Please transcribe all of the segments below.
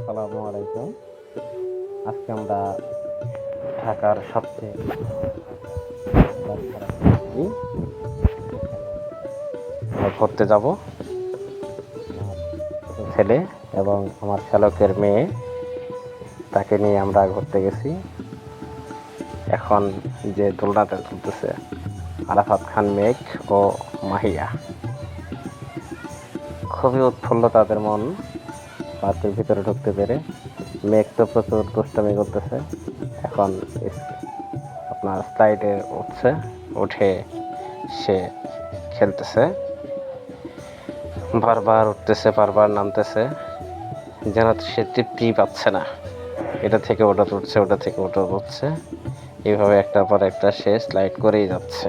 আসসালামু আলাইকুম। আজকে আমরা ঢাকার সবচেয়ে ঘুরতে যাব। ছেলে এবং আমার শ্যালকের মেয়ে, তাকে নিয়ে আমরা ঘুরতে গেছি। এখন যে দোলনাতে তুলতেছে আরাফাত খান মেঘ ও মাহিয়া। খুবই উৎফুল্ল তাদের মন। পার্কের ভিতরে ঢুকতে পেরে মেঘ তো প্রচুর দুষ্টামি করতেছে। এখন আপনার স্লাইডে উঠছে, উঠে সে খেলতেছে। বারবার উঠতেছে, বারবার নামতেছে, যেন সে তৃপ্তি পাচ্ছে না। এটা থেকে ওটা উঠছে ওটা থেকে ওটা উঠছে এইভাবে একটা পর একটা সে স্লাইড করেই যাচ্ছে।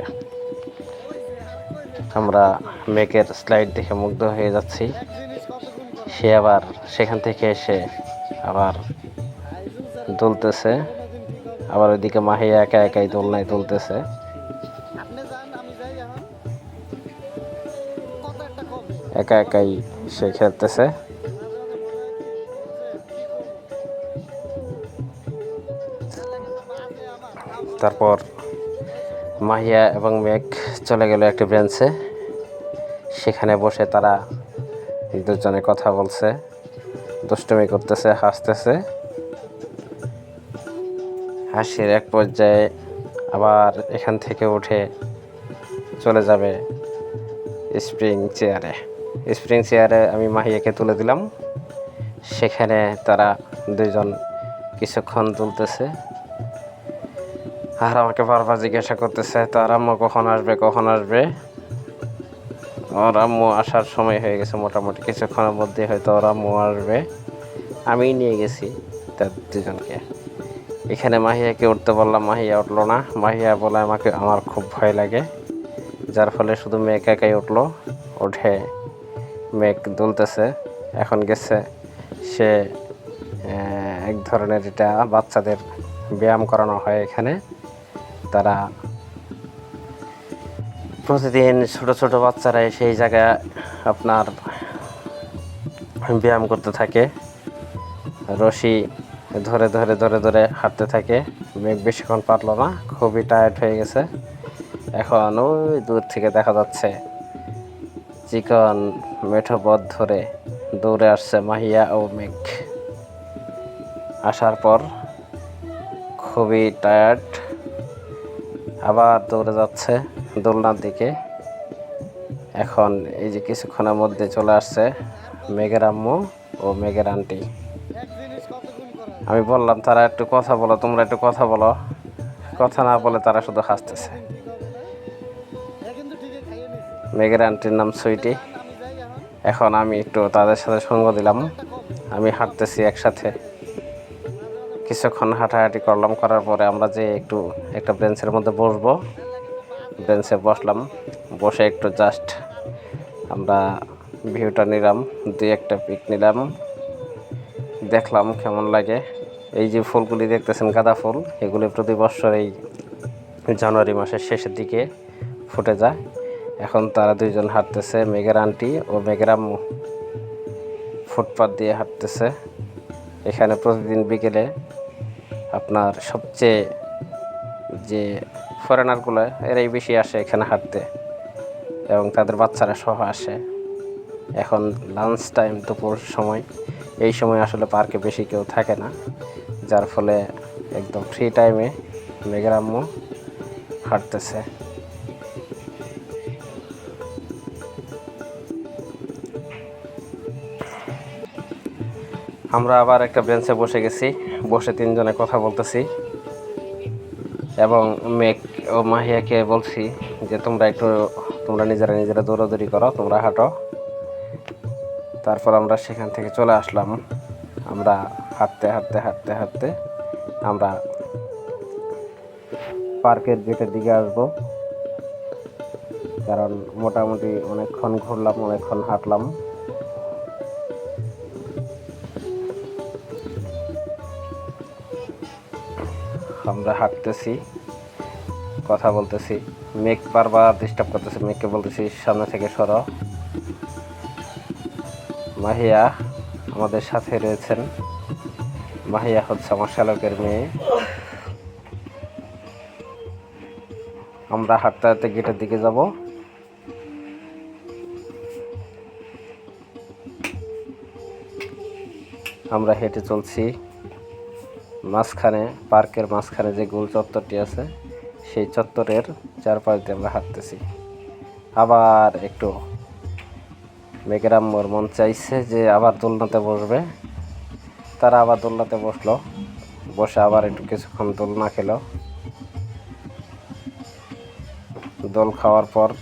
আমরা মেঘের স্লাইড দেখে মুগ্ধ হয়ে যাচ্ছি। সে আবার সেখান থেকে এসে আবার দুলতেছে। আবার ওইদিকে মাহিয়া একা একাই দোলনায় তুলতেছে একা একাই সে খেলতেছে। তারপর মাহিয়া এবং মেঘ চলে গেল একটি ব্রেঞ্চে। সেখানে বসে তারা দুজনে কথা বলছে, দুষ্টমি করতেছে, হাসতেছে। হাসির এক পর্যায়ে আবার এখান থেকে উঠে চলে যাবে স্প্রিং চেয়ারে। স্প্রিং চেয়ারে আমি মাহিয়াকে তুলে দিলাম। সেখানে তারা দুজন কিছুক্ষণ তুলতেছে আর আমাকে বারবার জিজ্ঞাসা করতেছে, তার আম্মু কখন আসবে কখন আসবে? ওর আম্মু আসার সময় হয়ে গেছে মোটামুটি। কিছুক্ষণের মধ্যে হয়তো ওর আম্মু আসবে। আমি নিয়ে গেছি তার দুজনকে। এখানে মাহিয়াকে উঠতে বললাম, মাহিয়া, উঠল না। মাহিয়া বলে, আমাকে, আমার খুব ভয় লাগে। যার ফলে শুধু মেঘ একাই উঠল। উঠে মেঘ দুলতেছে। এখন গেছে সে এক ধরনের এটা বাচ্চাদের ব্যায়াম করানো হয় এখানে। তারা প্রতিদিন ছোট ছোট বাচ্চারা সেই জায়গায় আপনার ব্যায়াম করতে থাকে। রশি ধরে ধরে ধরে ধরে হাঁটতে থাকে। মেঘ বেশিক্ষণ পারল না, খুবই টায়ার্ড হয়ে গেছে। এখন ওই দূর থেকে দেখা যাচ্ছে, চিকন মেঠো পথ ধরে দৌড়ে আসছে মাহিয়া ও মেঘ। আসার পর খুবই টায়ার্ড আবার দৌড়ে যাচ্ছে। দোলনার দিকে। এখন এই যে কিছুক্ষণের মধ্যে চলে আসছে মেঘের আম্মু ও মেঘের আন্টি। আমি বললাম, তারা একটু কথা বলো, তোমরা একটু কথা বলো। কথা না বলে তারা শুধু হাসতেছে। মেঘের আন্টির নাম সুইটি। এখন এখন আমি একটু তাদের সাথে সঙ্গ দিলাম। আমি হাঁটতেছি একসাথে। কিছুক্ষণ হাঁটাহাঁটি করলাম, করার পরে আমরা যে একটু একটা বেঞ্চের মধ্যে বসবো বেঞ্চে বসলাম। বসে একটু জাস্ট আমরা ভিউটা নিলাম, দুই একটা পিক নিলাম। দেখলাম কেমন লাগে। এই যে ফুলগুলি দেখতেছেন গাঁদা ফুল, এগুলি প্রতি বছর এই জানুয়ারি মাসের শেষের দিকে ফুটে যায়। এখন তারা দুইজন হাঁটতেছে, মেঘের আন্টি ও মেঘের আম্মু। ফুটপাত দিয়ে হাঁটতেছে। এখানে প্রতিদিন বিকেলে আপনার সবচেয়ে যে ফরেনারগুলো এরাই বেশি আসে এখানে হাঁটতে। এবং তাদের বাচ্চারা সহ আসে। এখন লাঞ্চ টাইম দুপুর সময়। এই সময় আসলে পার্কে বেশি কেউ থাকে না। যার ফলে একদম ফ্রি টাইমে মেঘের আম্মু হাঁটতেছে। আমরা আবার একটা বেঞ্চে বসে গেছি। বসে তিনজনে কথা বলতেছি। এবং মেঘ ও মাহিয়াকে বলছি যে তোমরা একটু, তোমরা নিজেরা নিজেরা দৌড়াদৌড়ি করো, তোমরা হাঁটো। তারপর আমরা সেখান থেকে চলে আসলাম। আমরা হাঁটতে হাঁটতে হাঁটতে হাঁটতে আমরা পার্কের গেটের দিকে আসব। কারণ মোটামুটি অনেকক্ষণ ঘুরলাম, অনেকক্ষণ হাঁটলাম। আমরা হাঁটতেছি, কথা বলতেছি, মেঘ বারবার ডিস্টার্ব করতেছে, মেঘকে বলতেছি, সামনে থেকে সরো। মাহিয়া আমাদের সাথে রয়েছেন। মাহিয়া হচ্ছে আমার শ্যালকের মেয়ে। আমরা হাঁটতে হাঁটতে গেটের দিকে যাব। আমরা হেঁটে চলছি। মাঝখানে, পার্কের মাঝখানে যে গোল চত্বরটি আছে, সেই চত্বরের চারপাশ দিয়ে আমরা হাঁটতেছি। আবার একটু মেঘেরাম্মর মন চাইছে যে আবার দোলনাতে বসবে। তারা আবার দোলনাতে বসল। বসে আবার একটু কিছুক্ষণ দোলনা খেলো। দোল খাওয়ার পর